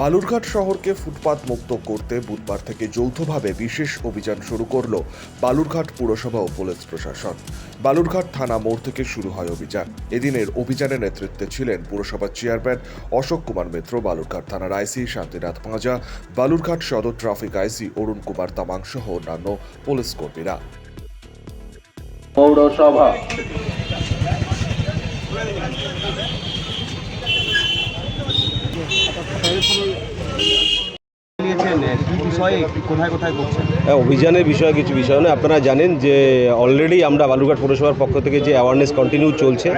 বালুরঘাট শহরকে ফুটপাত মুক্ত করতে বুধবার থেকে যৌথভাবে বিশেষ অভিযান শুরু করল বালুরঘাট পুরসভা ও পুলিশ প্রশাসন। বালুরঘাট থানা মোড় থেকে শুরু হয় অভিযান। এদিনের অভিযানের নেতৃত্বে ছিলেন পুরসভার চেয়ারম্যান অশোক কুমার মিত্র, বালুরঘাট থানার আইসি শান্তিনাথ পাঁজা বালুরঘাট সদর ট্রাফিক আইসি অরুণ কুমার তামাং সহ অন্যান্য পুলিশ কর্মীরা। পৌরসভা। হ্যাঁ, অভিযানের বিষয়ে কিছু বিষয় নয়। আপনারা জানেন যে অলরেডি আমরা বালুরঘাট পৌরসভার পক্ষ থেকে যে অ্যাওয়ারনেস কন্টিনিউ চলছে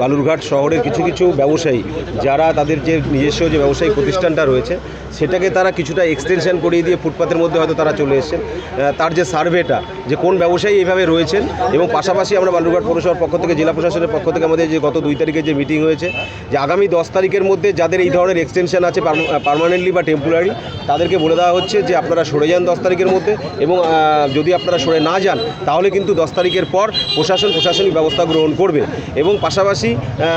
বালুরঘাট শহরের কিছু কিছু ব্যবসায়ী যারা তাদের যে নিজস্ব যে ব্যবসায়িক প্রতিষ্ঠানটা রয়েছে সেটাকে তারা কিছুটা এক্সটেনশন করিয়ে দিয়ে ফুটপাতের মধ্যে হয়তো তারা চলে এসেছেন। তার যে সার্ভেটা যে কোন ব্যবসায়ী এইভাবে রয়েছেন এবং পাশাপাশি আমরা বালুরঘাট পৌরসভার পক্ষ থেকে জেলা প্রশাসনের পক্ষ থেকে আমাদের যে গত দুই তারিখে যে মিটিং হয়েছে যে আগামী দশ তারিখের মধ্যে যাদের এই ধরনের এক্সটেনশন আছে পার্মানেন্টলি বা টেম্পোরারি তাদেরকে বলে দেওয়া হচ্ছে যে আপনারা সরে যান দশ তারিখের মধ্যে এবং যদি আপনারা সরে না যান, তাহলে কিন্তু দশ তারিখের পর প্রশাসন প্রশাসনিক ব্যবস্থা গ্রহণ করবে। এবং পাশাপাশি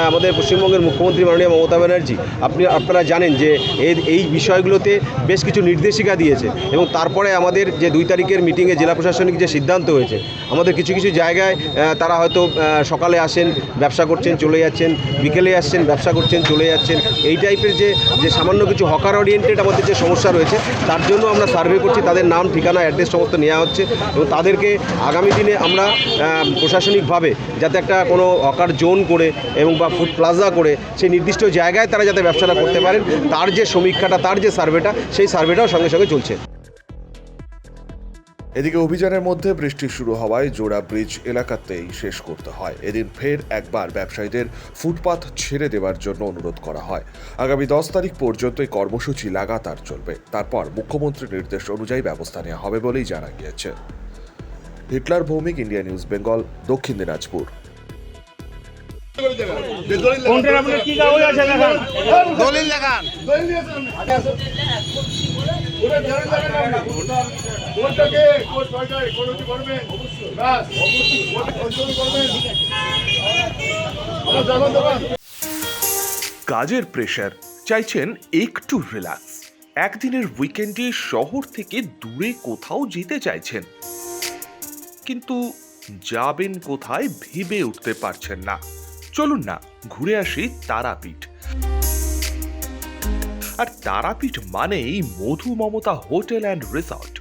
আমাদের পশ্চিমবঙ্গের মুখ্যমন্ত্রী মাননীয় মমতা ব্যানার্জি, আপনি, আপনারা জানেন যে এই এই বিষয়গুলোতে বেশ কিছু নির্দেশিকা দিয়েছে এবং তারপরে আমাদের যে দুই তারিখের মিটিংয়ে জেলা প্রশাসনিক যে সিদ্ধান্ত হয়েছে, আমাদের কিছু কিছু জায়গায় তারা হয়তো সকালে আসেন, ব্যবসা করছেন, চলে যাচ্ছেন, বিকেলে আসছেন, ব্যবসা করছেন, চলে যাচ্ছেন। এই টাইপের যে যে সামান্য কিছু হকার ওরিয়েন্টেড আমাদের যে সমস্যা রয়েছে তার জন্য আমরা সার্ভে করছি, তাদের নাম, ঠিকানা, অ্যাড্রেস সমস্ত নেওয়া হচ্ছে এবং তাদেরকে আগামী দিনে আমরা প্রশাসনিকভাবে যাতে একটা কোনো অকার জোন করে এবং বা ফুড প্লাজা করে সেই নির্দিষ্ট জায়গায় তারা যাতে ব্যবসাটা করতে পারেন, তার যে সমীক্ষাটা, তার যে সার্ভেটা, সেই সার্ভেটাও সঙ্গে সঙ্গে চলছে। এদিকে অভিযানের মধ্যে বৃষ্টি শুরু হওয়ায় জোড়া ব্রিজ এলাকাতেই শেষ করতে হয়। এদিন ফের একবার ব্যবসায়ীদের ফুটপাত ছেড়ে দেওয়ার জন্য অনুরোধ করা হয়। আগামী দশ তারিখ পর্যন্ত এই কর্মসূচি লাগাতার চলবে। তারপর মুখ্যমন্ত্রীর নির্দেশ অনুযায়ী ব্যবস্থা নেওয়া হবে বলেই জানা গিয়েছে। Hitler Bhowmik India news Bengal Dakshin Dinajpur. দলিল কাজের প্রেশার চাইছেন একটু রিল্যাক্স একদিনের উইকেন্ডে শহর থেকে দূরে কোথাও যেতে চাইছেন। কিন্তু যাবেন কোথায় ভেবে উঠতে পারছেন না। চলুন না, ঘুরে আসি তারাপীঠ। আর তারাপীঠ মানেই Madhu Mamata hotel and resort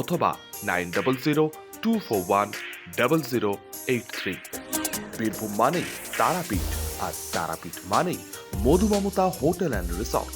অথবা nine double zero two four one double zero eight three. Birbhum মানেই তারাপীঠ, আর তারাপীঠ মানেই মধুমমতা হোটেল অ্যান্ড রিসর্ট।